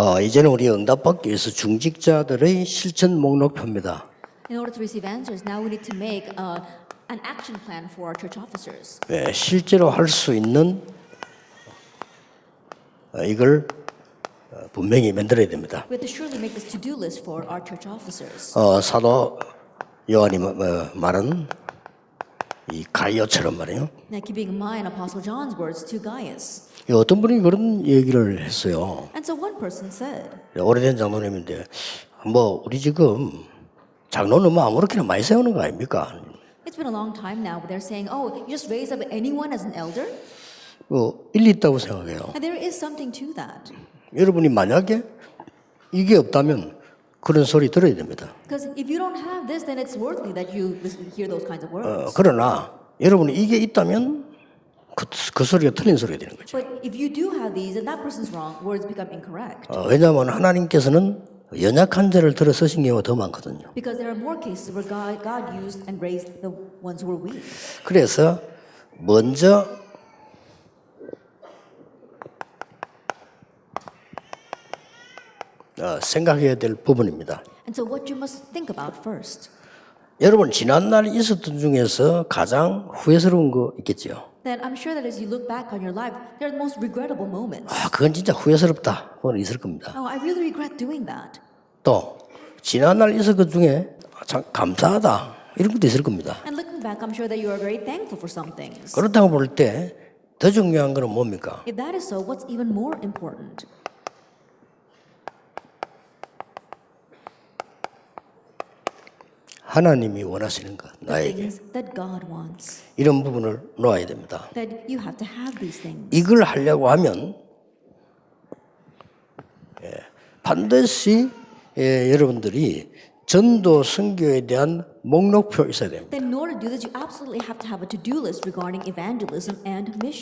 어, 이제는 우리 응답받기 위해서 중직자들의 실천 목록표입니다. In order to receive answers, now we need to make uh, an action plan for our church officers. 예, 실제로 할 수 있는 어, 이걸 어, 분명히 만들어야 됩니다. We have to surely make this to-do list for our church officers. 어, 사도 요한이 마- 어, 말한 이 가이어처럼 말이에요. Now, keeping in mind Apostle John's words to Gaius. 이 어떤 분이 그런 얘기를 했어요. And so one person said, 오래된 장로님인데 뭐 우리 지금 장로는 뭐 아무렇게나 많이 세우는 거 아닙니까? It's been a long time now, but they're saying, oh, you just raise up anyone as an elder? 뭐 일리 있다고 생각해요. And there is something to that. 여러분이 만약에 이게 없다면 그런 소리 들어야 됩니다. 어. 그러나 여러분이 이게 있다면 그, 그 소리가 틀린 소리가 되는 거죠. 어, 왜냐하면 하나님께서는 연약한 자를 들어 쓰신 경우가 더 많거든요. 그래서 먼저 어, 생각해야 될 부분입니다. And so what you must think about first, 여러분 지난날 있었던 중에서 가장 후회스러운 거 있겠죠. then I'm sure that as you look back on your life, there are the most regrettable moments. 아 그건 진짜 후회스럽다. 그건 있을 겁니다. Oh, I really regret doing that. 또 지난날 있었던 것 중에 아, 참 감사하다 이런 것도 있을 겁니다. And looking back, I'm sure that you are very thankful for some things. 그렇다고 볼 때 더 중요한 거는 뭡니까? If that is so, what's even more important? 하나님이 원하시는 것 나에게. 이런 부분을 놓아야 됩니다. 이걸 하려고 하면 예, 반드시 예, 여러분들이 전도 선교에 대한 목록표 있어야 됩니다.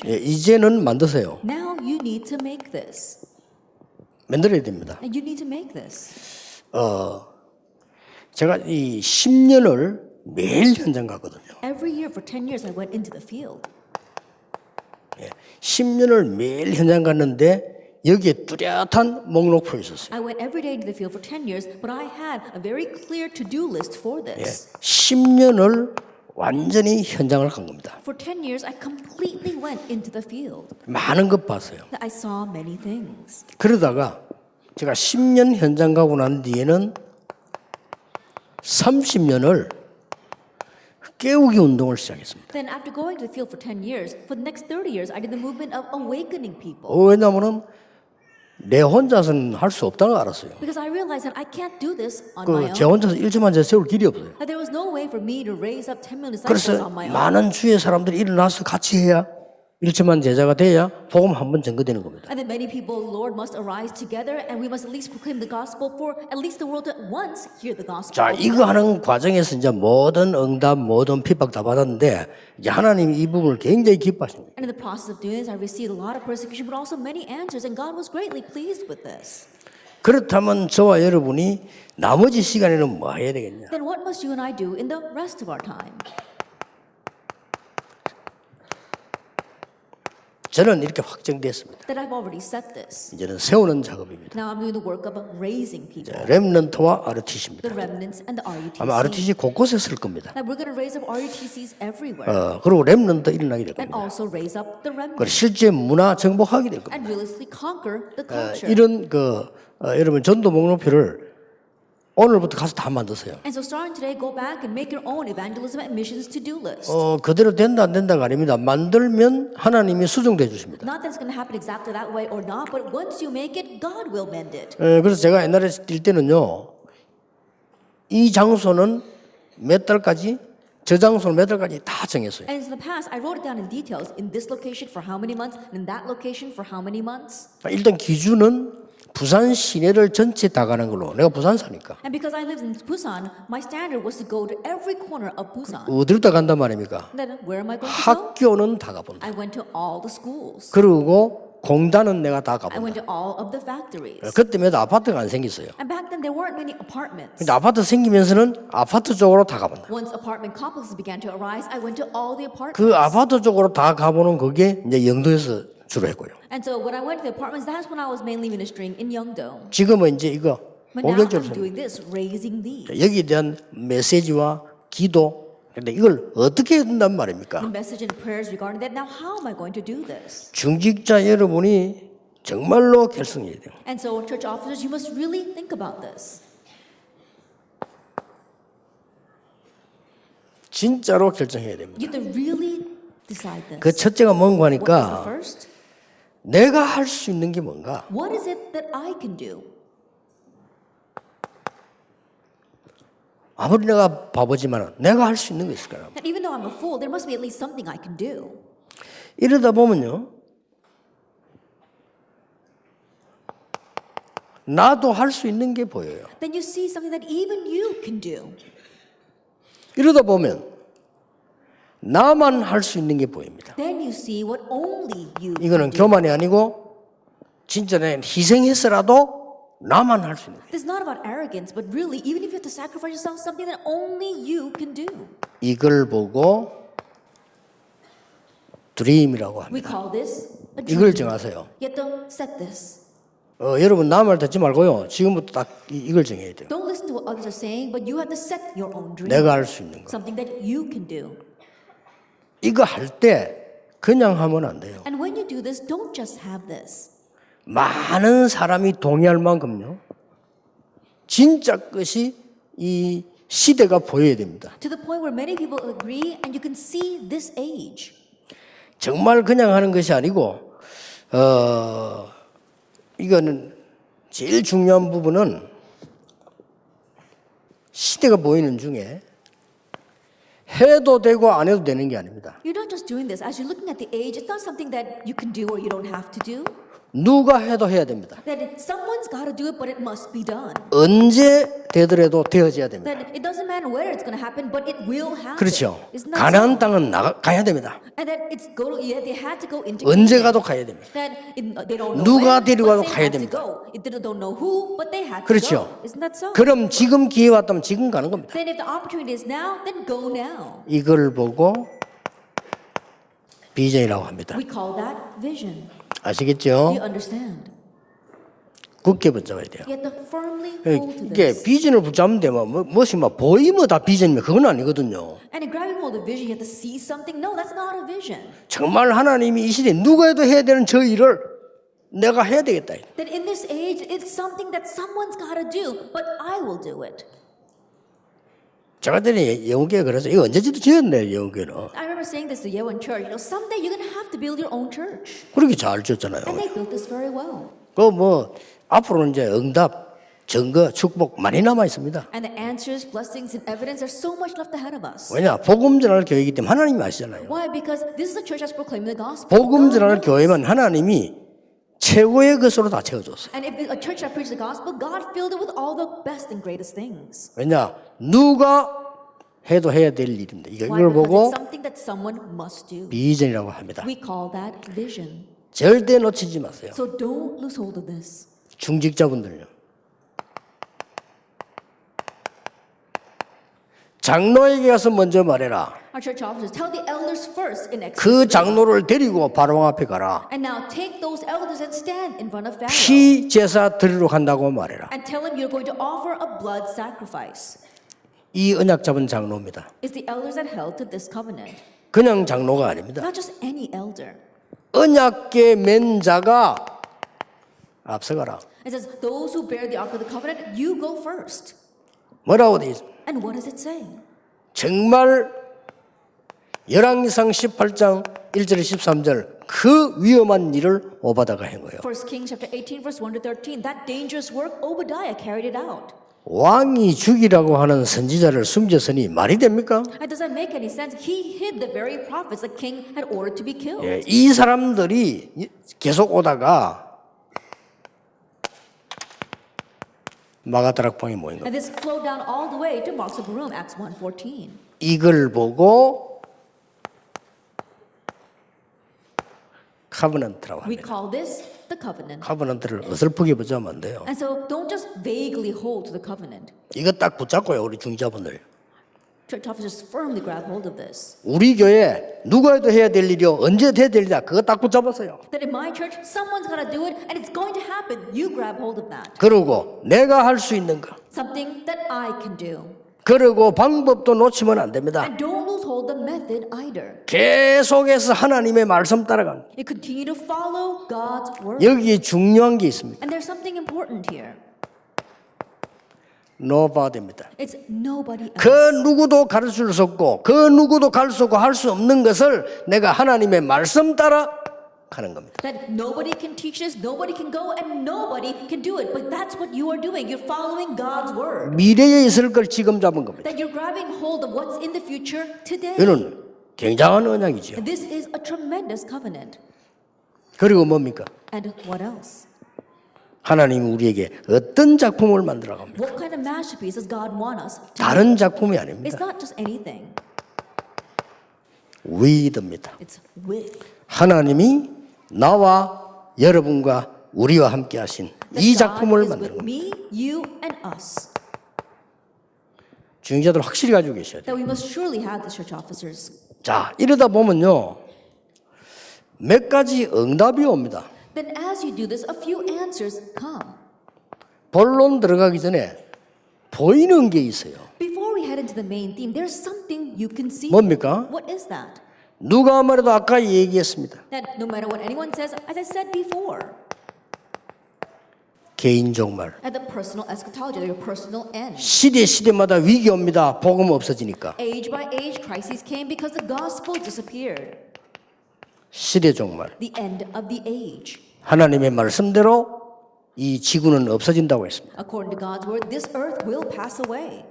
예, 이제는 만드세요. 만들어야 됩니다. And you need to make this. 제가 이 10년을 매일 현장 갔거든요. Every year for 10 years, I went into the field. 10년을 매일 현장 갔는데 여기에 뚜렷한 목록표 있었어요. I went every day into the field for 10 years, but I had a very clear to-do list for 예, this. 10년을 완전히 현장을 간 겁니다. For 10 years, I completely went into the field. 많은 것 봤어요. I saw many things. 그러다가 제가 10년 현장 가고 난 뒤에는 30년을 깨우기 운동을 시작했습니다. Then after going to the field for 10 years, for the next 30 years, I did the movement of awakening people. 어, 왜냐하면 내 혼자서는 할 수 없다는 걸 알았어요. Because I realized that I can't do this on my 그제 own. 혼자서 일주만 제 세울 길이 없어요. That there was no way for me to raise up 10 million disciples 그래서 on my own. 많은 주의 사람들이 일어나서 같이 해야 일체만 제자가 돼야 복음 한 번 전거되는 겁니다. And then many people, Lord, must arise together, and we must at least proclaim the gospel for at least the world to once hear the gospel. 자, 이거 하는 과정에서 이제 모든 응답, 모든 핍박 다 받았는데 이제 하나님이 이 부분을 굉장히 기뻐하십니다. And in the process of doing this, I received a lot of persecution, but also many answers, and God was greatly pleased with this. 그렇다면 저와 여러분이 나머지 시간에는 뭐 해야 되겠냐? Then what must you and I do in the rest of our time? 저는 이렇게 확정됐습니다. That I've already set this. 이제는 세우는 작업입니다. Now I'm doing the work of raising people, 렘넌트와 RTC입니다. the remnants and the RUTC. 아마 RTC 곳곳에 쓸 겁니다. That we're going to raise up RUTCs everywhere, 어, 그리고 렘넌트 일어나게 될 and 겁니다. also raise up the 그리고 remnants, 실제 문화 정복하게 될 겁니다. and realistically conquer the 어, culture. 이런 그 어, 여러분 전도 목록표를 오늘부터 가서 다 만드세요. And so starting today, go back and make your own evangelism and missions to-do list. 어, 그대로 된다 안 된다가 아닙니다. 만들면 하나님이 수정돼 주십니다. Not that it's going to happen exactly that way or not, but once you make it, God will mend it. 에, 그래서 제가 옛날에 뛸 때는요, 이 장소는 몇 달까지, 저 장소는 몇 달까지 다 정했어요. And in the past, I wrote it down in details in this location for how many months, and in that location for how many months. 일단 기준은 부산 시내를 전체 다 가는 걸로. 내가 부산 사니까. And because I lived in Busan, my standard was to go to every corner of Busan. 어디로 다 간단 말입니까? Then where am I going to go? 학교는 다 가본다. I went to all the schools. 그리고 공단은 내가 다 I went 가본다. to all of the factories. 그때마다 아파트가 안 생겼어요. And back then, there weren't many apartments. 근데 아파트 생기면서는 아파트 쪽으로 다 가본다. Once apartment complexes began to arise, I went to all the apartments. 그 아파트 쪽으로 다 가보는 그게 이제 영도에서 주로 했고요. And so when I went to the apartments, that's when I was mainly ministering in Yeongdo. 지금은 이제 이거 But now I'm doing this, raising these. 여기에 대한 메시지와 기도 근데 이걸 어떻게 해야 된단 말입니까? The message and prayers regarding that. Now, how am I going to do this? 중직자 여러분이 정말로 결성해야 돼요. And so, church officers, you must really think about this. 진짜로 결정해야 됩니다. You have to really decide this. 그 첫째가 뭔가 What is the 하니까 first? 내가 할 수 있는 게 뭔가? What is it that I can do? 아무리 내가 바보지만 내가 할 수 있는 게 있을 거야. And even though I'm a fool, there must be at least something I can do. 이러다 보면요. 나도 할 수 있는 게 보여요. Then you see something that even you can do. 이러다 보면 나만 할 수 있는 게 보입니다. Then you see what only you 이거는. 교만이 아니고 진짜 내 희생해서라도 나만 할 수 있는 거예요. This is not about arrogance, but really, even if you have to sacrifice yourself, something that only you can do. 이걸 보고 드림이라고 We 합니다. call this a 이걸 dream. 정하세요. You have to set this. 어, 여러분 남말 듣지 말고요. 지금부터 딱 이- 이걸 정해야 돼요. Don't listen to what others are saying, but you have to set your own dream. 내가 할 수 있는 거. Something that you can do. 이거 할 때 그냥 하면 안 돼요. And when you do this, don't just have this. 많은 사람이 동의할 만큼요. 진짜 것이 이 시대가 보여야 됩니다. To the point where many people agree and you can see this age. 정말 그냥 하는 것이 아니고 어 이거는 제일 중요한 부분은 시대가 보이는 중에 해도 되고 안 해도 되는 게 아닙니다. You're not just doing this. As you're looking at the age, it's not something that you can do or you don't have to do. 누가 해도 해야 됩니다. That someone's got to do it, but it must be done. 언제 되더라도 되어져야 됩니다. That it doesn't matter where it's going to happen, but it will happen. 그렇죠. Isn't that 가나안? 땅은 나가 가야 됩니다. And that it's go to, yeah, they had to go into 언제. 가도 가야 됩니다. That it, they don't know 누가 when, 데리고 가도 but they 가야 had to 됩니다. go. It didn't- don't know who, but they had to 그렇죠. go. Isn't that so? 그럼 지금 기회 왔다면 지금 가는 겁니다. Then if the opportunity is now, then go now. 이걸 보고 비전이라고 합니다. We call that vision. 아시겠죠? You understand? 굳게 붙잡아야 돼요. You have to firmly hold to 이게 this. 비전을 붙잡는 데면 뭐, 무엇이 막 보이면 다 비전이면 그건 아니거든요. And in grabbing hold of vision, you have to see something. No, that's not a vision. 정말 하나님이 이 시대에 누가 해도 해야 되는 저 일을 내가 해야 되겠다. That in this age, it's something that someone's got to do, but I will do it. 제가 전에 예언교회 그래서 이거 언제지도 지었네 예언교회는. I remember saying this to Yewon Church. You know, someday you're to have to build your own church. 그렇게 잘 지었잖아요. And they built this very well. 그뭐 앞으로는 이제 응답, 증거, 축복 많이 남아 있습니다. And the answers, blessings, and evidence are so much left ahead of us. 왜냐 복음 전할 교회이기 때문에 하나님이 아시잖아요. Why? Because this is a church that's proclaiming the gospel. 복음 전할. 교회만 하나님이 최고의 것으로 다 채워줬어요. And if a church that preaches the gospel, God filled it with all the best and greatest things. 왜냐 누가 해도 해야 될 일입니다. 이걸 보고. 비전이라고 합니다. 절대 놓치지 마세요. So don't lose hold of this. 중직자분들요. 장로에게 가서 먼저 말해라. 그 장로를 데리고 바로 앞에 가라. 피 제사 드리러 간다고 말해라. 이 언약 잡은 장로입니다. It's the elders that held to this covenant. 그냥 장로가 아닙니다. Not just any elder. 언약계 맨 자가 앞서가라. It says, those who bear the ark of the covenant, you go first. 뭐라고 돼 있어? And what does it say? 정말 열왕기상 18장 1절 13절 그 위험한 일을 오바다가 한 거예요. 1 Kings chapter 18, verse 1 to 13. That dangerous work, Obadiah carried it out. 왕이 죽이라고 하는 선지자를 숨겼으니 말이 됩니까? And does that make any sense? He hid the very prophets the king had ordered to be killed. 예, 이 사람들이 계속 오다가 마가다락방에 모인 겁니다. And this flowed down all the way to of Barum, Acts 1.14. 이걸 보고 카브넌트라고 We 합니다. call this the covenant. 카브넌트를 어설프게 붙잡으면 안 돼요. And so don't just vaguely hold to the covenant. 이거 딱 붙잡고요, 우리 중자분들. Church officers firmly grab hold of this. 우리 교회 누가 해도 해야 될 일이요. 언제 해야 될 일이다. 그거 딱 붙잡았어요. That in my church, someone's got to do it, and it's going to happen. You grab hold of that. 그리고 내가 할 수 있는 거. Something that I can do. 그리고 방법도 놓치면 안 됩니다. And don't lose of method either. 계속해서 하나님의 말씀 따라갑니다. You continue to follow God's word. 여기에 중요한 게 있습니다. And there's something important here. 노바드입니다. It's nobody 그 else. 누구도 가르칠 수 없고 그 누구도 없고 할 수 없는 것을 내가 하나님의 말씀 따라 가는 겁니다. That nobody can teach this, nobody can go, and nobody can do it. But that's what you are doing. You're following God's word. 미래에 있을 걸 지금 잡은 겁니다. That you're grabbing hold of what's in the future today. 이는 굉장한 언약이죠. And this is a tremendous covenant. 그리고 뭡니까? And what else? 하나님이 우리에게 어떤 작품을 만들어 갑니까? What kind of masterpiece does God want us to 다른 작품이 It's 아닙니다. not just anything. 위드입니다. It's with. 하나님이 나와 여러분과 우리와 함께 하신 이 작품을 만드는 겁니다. 중직자들 확실히 가지고 계셔야 돼요. 자, 이러다 보면요. 몇 가지 응답이 옵니다. Then as you do this, a few answers come. 본론 들어가기 전에 보이는 게 있어요. Before we head into the main theme, there's something you can see. 뭡니까? What is that? 누가 말해도 아까 얘기했습니다. That no matter what anyone says, as I said before, 개인 종말. at the personal eschatology, your personal end. 시대 시대마다 위기 옵니다. 복음 없어지니까. Age by age, crises came because the gospel disappeared. 시대 종말. The end of the age. 하나님의 말씀대로 이 지구는 없어진다고 했습니다. According to God's word, this earth will pass away.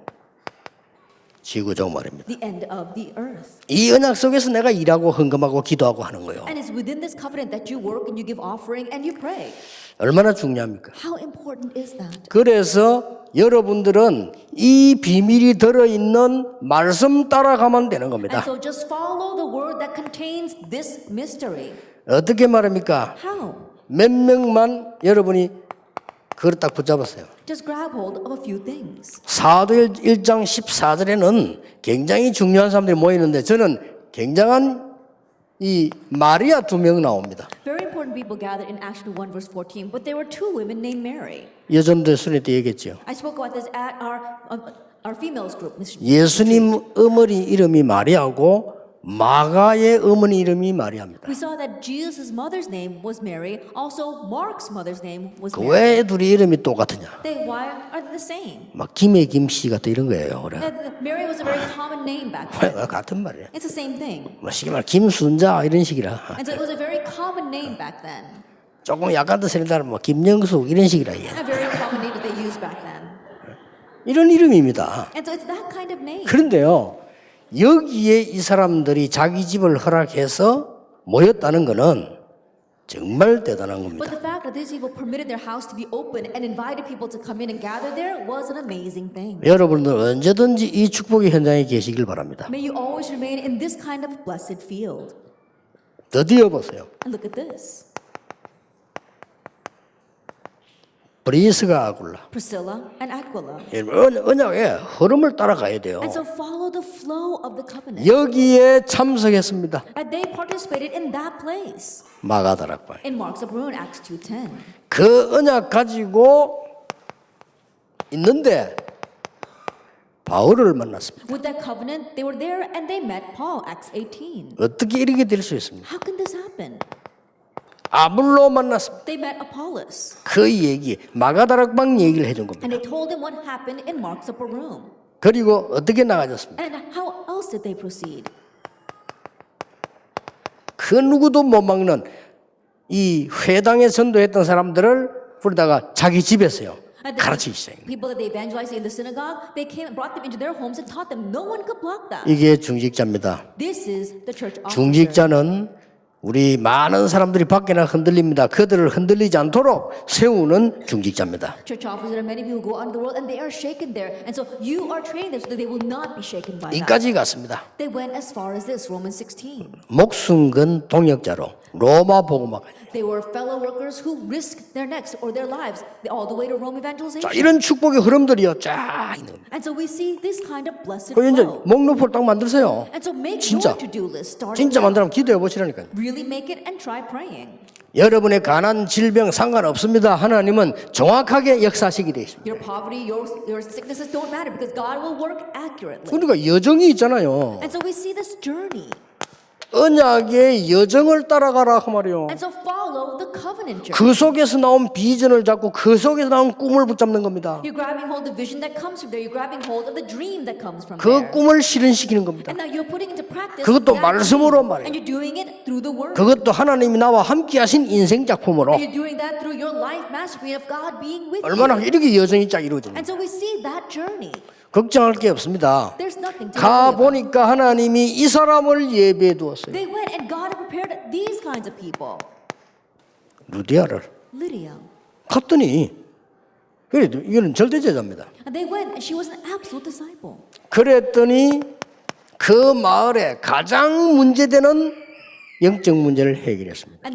지구 종말입니다. The end of the earth. 이 언약 속에서 내가 일하고 헌금하고 기도하고 하는 거예요. And it's within this covenant that you work and you give offering and you pray. 얼마나 중요합니까? How important is that? 그래서 여러분들은 이 비밀이 들어 있는 말씀 따라가면 되는 And 겁니다. so just follow the word that contains this mystery. 어떻게 말합니까? How? 몇 명만 여러분이 그걸 딱 붙잡았어요. Just grab hold of a few things. 사도일 1장 14절에는 굉장히 중요한 사람들이 모이는데 저는 굉장한 이 마리아 두 명 나옵니다. Very important people gathered in Acts 1 verse 14, but there were two women named Mary. 여전도 순회 때 얘기했죠. I spoke about this at our uh, our females group. Miss- 예수님 어머니 이름이 마리아고 마가의 어머니 이름이 마리아입니다. We saw that Jesus' mother's name was Mary. Also, Mark's mother's name was 그 Mary. 왜 둘이 이름이 똑같으냐? They why are they the same? 막 김에 김씨 같은 이런 거예요. 그래. That Mary was a very common name back then. 같은 말이에요. It's the same thing. 뭐 쉽게 말 김순자 이런 식이라. And so it was a very common name back then. 조금 약간 더 세련된 뭐 김영숙 이런 식이라 이게. A very common name that they used back then. 이런 이름입니다. And so it's that kind of name. 그런데요. 여기에 이 사람들이 자기 집을 허락해서 모였다는 것은 정말 대단한 겁니다. the fact that these people permitted their house to be open and invited people to come in and gather there was an amazing thing. 여러분들 언제든지 이 축복의 현장에 계시길 바랍니다. May you always remain in this kind of blessed field. 드디어 보세요. And look at this. 브리스가 아굴라. Priscilla and Aquila. 언- 언약의 흐름을 따라가야 돼요. And so follow the flow of the covenant. 여기에 참석했습니다. And they participated in that place. 마가다락방. In Mark's of Ruin, Acts 2.10. 그 언약 가지고 있는데 바울을 만났습니다. With that covenant, they were there and they met Paul, Acts 18. 어떻게 이렇게 될 수 있습니까? How can this happen? 아블로 만났습니다. They met Apollos. 그 얘기 마가다락방 얘기를 해준 겁니다. And they told him what happened in Mark's upper room. 그리고 어떻게 나가졌습니까? And how else did they proceed? 그 누구도 못 막는 이 회당에 전도했던 사람들을 부르다가 자기 집에서요 가르치기 that. 이게 중직자입니다. 중직자는 우리 많은 사람들이 밖에나 흔들립니다. 그들을 흔들리지 않도록 세우는 중직자입니다. 이까지 갔습니다. They went as far as this, Romans 16. 목숨 건 동역자로 로마 복음화까지 They were fellow workers who risked their necks or their lives all the way to Rome 자, evangelization. 이런 축복의 흐름들이요. 쫙 있는 겁니다. And so we see this kind of blessed 그 이제 flow. 목록표를 딱 만드세요. And so make 진짜. your to-do list. Start it 진짜 now. 만들면 기도해 보시라니까요. Really make it and try praying. 여러분의 가난, 질병 상관없습니다. 하나님은 정확하게 역사하시게 되어 있습니다. Your poverty, your, your sicknesses don't matter because God will work accurately. 그러니까 여정이 있잖아요. And so we see this journey. 언약의 여정을 따라가라 그 말이요. And so follow the covenant journey. 그 속에서 나온 비전을 잡고 그 속에서 나온 꿈을 붙잡는 겁니다. You're grabbing hold of the vision that comes from there. You're grabbing hold of the dream that comes from 그 there. 꿈을 실현시키는 겁니다. And now you're putting into practice 그것도 that 말씀으로 dream. 말이에요. And you're doing it through the word. 그것도 하나님이 나와 함께 하신 인생 작품으로 And you're doing that through your life mastery of God being with 얼마나 you. 이렇게 여정이 쫙 이루어집니다. And so we see that journey. 걱정할 게 없습니다. 가. 보니까 하나님이 이 사람을 예배해 두었어요. 루디아를 Lydia. 갔더니 그래도 이거는 절대 제자입니다. 그랬더니 그 마을에 가장 문제되는 영적 문제를 해결했습니다.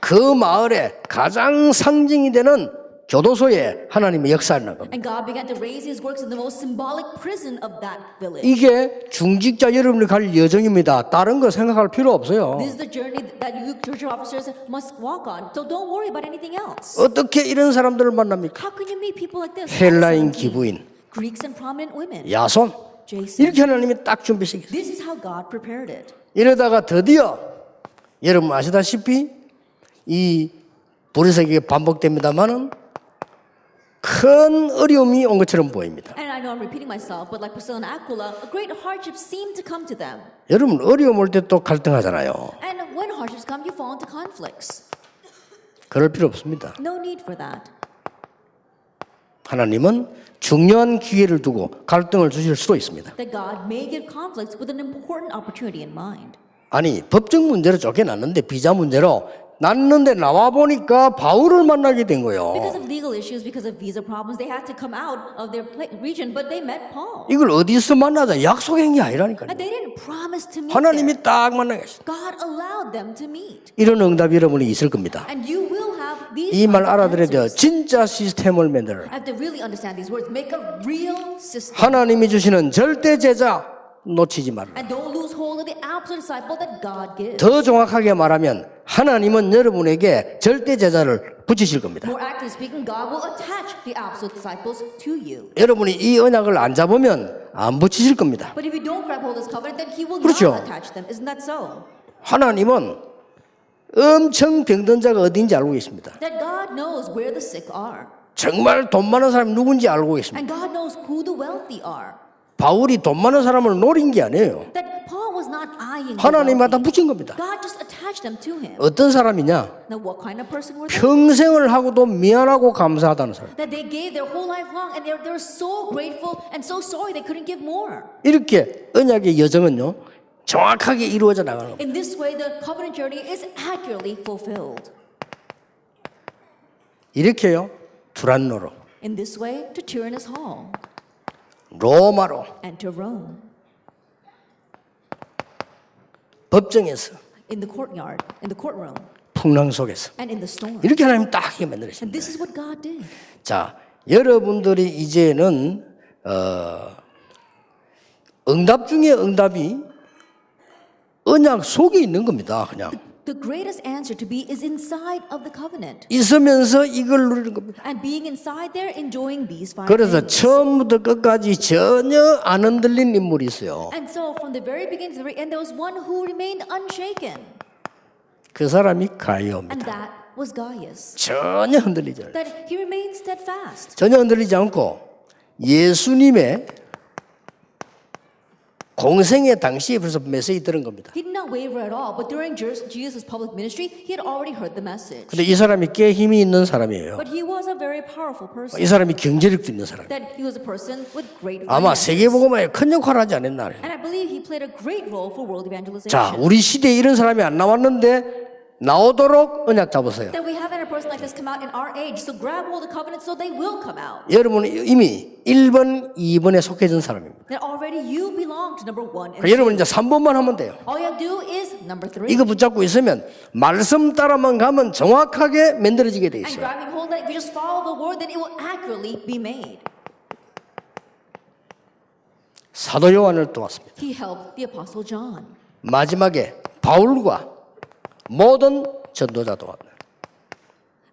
그 마을에 가장 상징이 되는 교도소에 하나님의 역사를 난 겁니다. And God began to raise his works in the most symbolic prison of that village. 이게 중직자 여러분이 갈 여정입니다. 다른 거 생각할 필요 없어요. This is the journey that you church officers must walk on. So don't worry about anything else. 어떻게 이런 사람들을 만납니까? How can you meet people like this? 헬라인 17. 기부인, Greeks and prominent women. 야손 Jason. 이렇게 하나님이 딱 준비시켰어요. This is how God prepared it. 이러다가 드디어 여러분 아시다시피 이 보리색이 반복됩니다만은 큰 어려움이 온 것처럼 보입니다. And I know I'm repeating myself, but like Priscilla and Aquila, a great hardship seemed to come to them. 여러분 어려움 올 때 또 갈등하잖아요. And when hardships come, you fall into conflicts. 그럴 필요 없습니다. No need for that. 하나님은 중요한 기회를 두고 갈등을 주실 수도 있습니다. That God may give conflicts with an important opportunity in mind. 아니 법적 문제로 쫓겨났는데 비자 문제로 났는데 나와 보니까 바울을 만나게 된 거예요. Because of legal issues, because of visa problems, they had to come out of their region, but they met Paul. 이걸 어디서 만나자 약속한 게 아니라니까요. And they didn't promise to meet. 하나님이 딱 만나게 했어요. God allowed them to meet. 이런 응답이 여러분이 있을 겁니다. And you will have these 이말 kinds of 알아들어야 돼요. 진짜 시스템을 만들어라. I have to really understand these words. Make a real system. 하나님이 주시는 절대 제자 놓치지 말라. 더 정확하게 말하면 하나님은 여러분에게 절대 제자를 붙이실 겁니다. Speaking. 여러분이 이 언약을 안 잡으면 안 붙이실 겁니다. Covenant, 그렇죠. so? 하나님은 엄청 병든 자가 어딘지 알고 계십니다. 정말 돈 많은 사람이 누군지 알고 계십니다. 바울이 돈 많은 사람을 노린 게 아니에요. That Paul was not eyeing the 하나님 갖다 wealthy. 붙인 겁니다. 어떤 사람이냐? 평생을 하고도 미안하고 감사하다는 사람. 이렇게 언약의 여정은요 정확하게 이루어져 나가는 겁니다. 이렇게요 두란노로 In this way, to Tyrannus Hall 로마로 and to Rome, 법정에서 in the courtyard, in the courtroom, 풍랑 속에서 and in the storm. 이렇게 하나님 딱 이렇게 And 만들으십니다. this is what God did. 자 여러분들이 이제는 어, 응답 중에 응답이 언약 속에 있는 겁니다. 그냥 The greatest answer to be is inside of the covenant. 있으면서 이걸 누리는 겁니다. And being inside there, enjoying these five 그래서 things. 처음부터 끝까지 전혀 안 흔들린 인물이 있어요. And so, from the very beginning to the very end, there was one who remained unshaken, 그 사람이 and 가이오입니다. that was Gaius. 전혀 흔들리지 않아요. That he remained steadfast. 전혀 흔들리지 않고 예수님의 공생의 당시에 벌써 메시지 들은 겁니다. He did not waver at all, but during Jesus- public ministry, he had already heard the message. 근데 이 사람이 꽤 힘이 있는 사람이에요. But he was a very powerful person. 이 사람이 경제력도 있는 사람. That he was a person with great 아마. 세계복음화에 큰 역할을 하지 않았나. And I believe he played a great role for world evangelization. 자, 우리 시대에 이런 사람이 안 나왔는데 나오도록 언약 잡으세요. That we have a person like this come out in our age. So grab of the covenant so they will come out. 여러분은 이미 1번, 2번에 속해진 사람입니다. That already you belong to number one. And 그러니까 여러분 이제 3번만 하면 돼요. all you have to do is number three. 이거 붙잡고 있으면 말씀 따라만 가면 정확하게 만들어지게 돼 And 있어요. grabbing hold of that, if you just follow the word, then it will accurately be made. 사도 요한을 도왔습니다. He helped the Apostle John. 마지막에 바울과 모든 전도자 도왔다.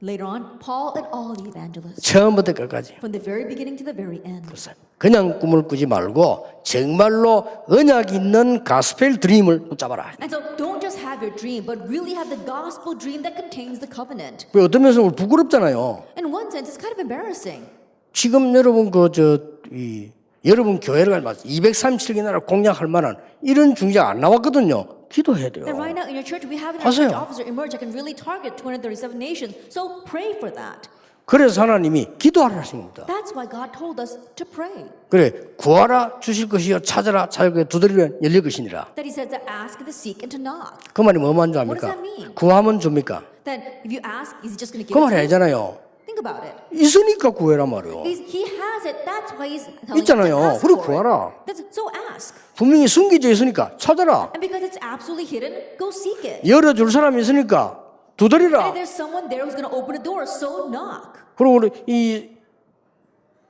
Later on, Paul and all the evangelists. 처음부터 끝까지. From the very beginning to the very end. 그래서 그냥 꿈을 꾸지 말고 정말로 언약 있는 가스펠 드림을 붙잡아라. And so don't just have your dream, but really have the gospel dream that contains the covenant. 그 어떤 면에서 우리 부끄럽잖아요. In one sense, it's kind of embarrassing. 지금 여러분 그저이 여러분 교회를 갈때 237개 나라 공략할 만한 이런 중재가 안 나왔거든요. 기도해야 돼요. Right now in your church, we have an church officer emerge that can really target 237 nations. So pray for that. 그래서 하나님이 기도하라 하신 겁니다. That's why God told us to pray. 그래 구하라 주실 것이요 찾아라 찾을 두드리면 열릴 것이니라. That He says to ask, to seek, and to knock. 그 말이 뭐만 줄 압니까? 구하면 줍니까? That if you ask, is He just going to give 그 말이? 아니잖아요. Think about it. 있으니까 구해라 말이요. He's, he has it. That's why He's telling 있잖아요. you to ask 그리고 for it. 구하라. That's, so ask. 분명히 숨겨져 있으니까 찾아라. And because it's absolutely hidden, go seek it. 열어줄 사람이 있으니까 And 두드리라. there's someone there who's going to open a door, so knock. 그리고 우리 이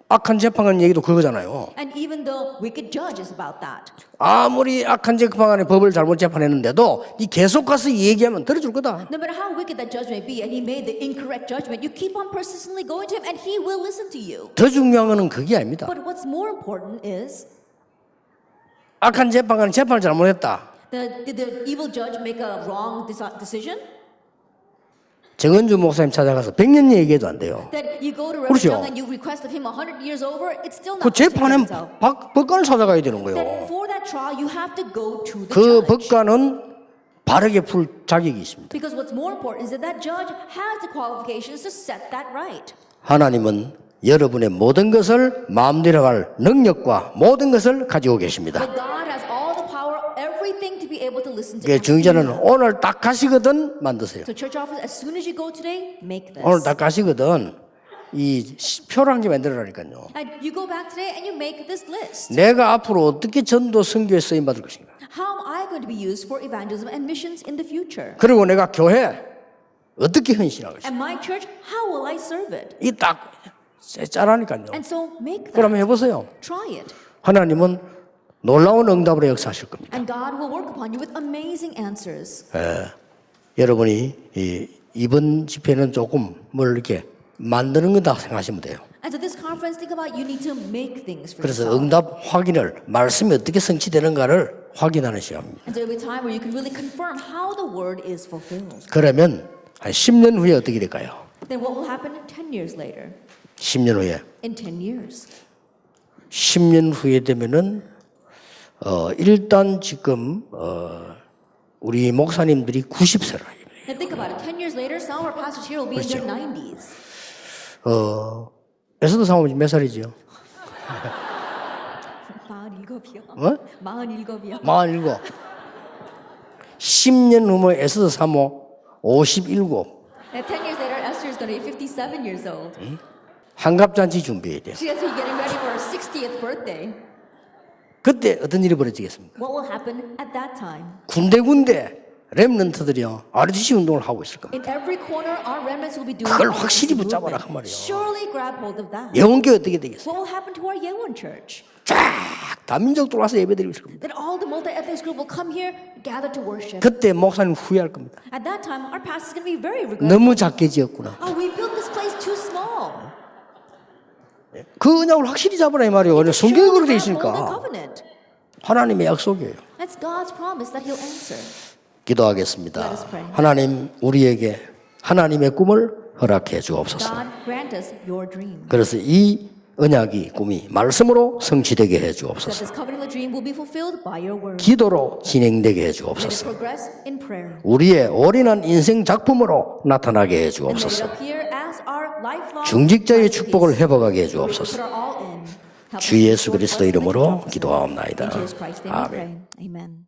악한 재판관 얘기도 그거잖아요. And even the wicked judge is about that. 아무리 악한 재판관의 법을 잘못 재판했는데도 이 계속 가서 얘기하면 들어줄 거다. No matter how wicked that judge may be, and he made the incorrect judgment, you keep on persistently going to him, and he will listen to you. 더 중요한 거는 그게 아닙니다. But what's more important is 악한 재판관이 재판을 잘못했다. the, did the evil judge make a wrong deci- decision? 정은주 목사님 찾아가서 100년 얘기해도 안 돼요. 그렇죠. Young and you request of him 100 years over, it's still 그 재판은. 박, 법관을 찾아가야 되는 거예요. 그. 법관은 바르게 풀 자격이 있습니다. 하나님은 여러분의 모든 것을 마음대로 할 능력과 모든 것을 가지고 계십니다. But God has all the power, everything to be able to listen to 그 Him. 중재는 오늘 딱 가시거든 만드세요. So church office, as soon as you go today, make this. 오늘 딱 가시거든 이한개 만들어라니까요. And you go back today and you make this list. 내가 앞으로 어떻게 전도 선교에 쓰임 받을 것인가. How am I going to be used for evangelism and missions in the future? 그리고 내가 교회 어떻게 헌신할 것인가. And my church, how will I serve it? 이딱 짜라니까요. And so make that. 그러면 해보세요. Try it. 하나님은 놀라운 응답으로 역사하실 겁니다. And God will work upon you with amazing answers. 여러분이 이, 이번 집회는 조금 뭘 이렇게 만드는 거다 생각하시면 돼요. And so this conference, think about you need to make things for 그래서 yourself. 응답 확인을 말씀이 어떻게 성취되는가를 확인하는 시간입니다. And so there'll be a time where you can really confirm how the word is fulfilled. 그러면 한 10년 후에 어떻게 될까요? Then what will happen 10 years later? 10년 후에. In 10 years. 10년 후에 되면은 어 일단 지금 어 우리 목사님들이 90세라. And think about it. 10 years later, some of our pastors here will be in their 90s. 어 에스더 사모님 몇 살이지요? 47이요. 어? 47이요. 47. 10년 후면 에스더 사모 57. And 10 years later, Esther is going to be 57 years old. 한갑잔치 준비해야 돼요. She has to be getting ready for her 60th birthday. 그때 어떤 일이 벌어지겠습니까? What will happen at that time? 군데군데 렘넌트들이요. RDC 운동을 하고 있을 겁니다. In every corner, our remnants will be doing 그걸 확실히. 붙잡아라, 그 말이에요. Surely grab hold of that. 영계 어떻게 되겠어요? What will happen to our Yewon church? 쫙 다민족 들어와서 예배드리고 있을 겁니다. Then all the multi-ethnic group will come here, gather to worship. 그때 목사님 후회할 겁니다. At that time, our pastor is going to be very regretful. 너무 작게 지었구나. Oh, we built this place too small. 그 언약을 확실히 잡으라 이 말이에요. grab hold of 있으니까. 하나님의 약속이에요. That's God's promise that He'll answer. 기도하겠습니다. 하나님 우리에게 하나님의 꿈을 허락해 주옵소서. 그래서 이 언약이 꿈이 말씀으로 성취되게 해 주옵소서. 기도로 진행되게 해 주옵소서. 우리의 올인한 인생 작품으로 나타나게 해 주옵소서. appear as our lifelong 중직자의. 축복을 회복하게 해 주옵소서. 주 예수 그리스도 이름으로. 기도하옵나이다. 아멘.